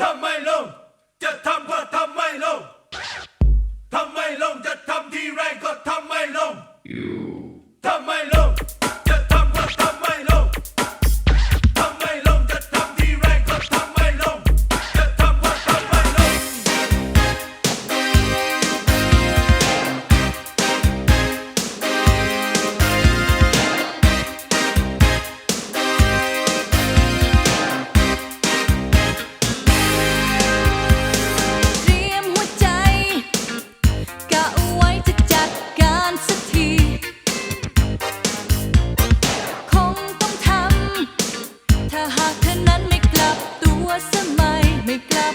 The สมัยไม่กลับ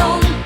don't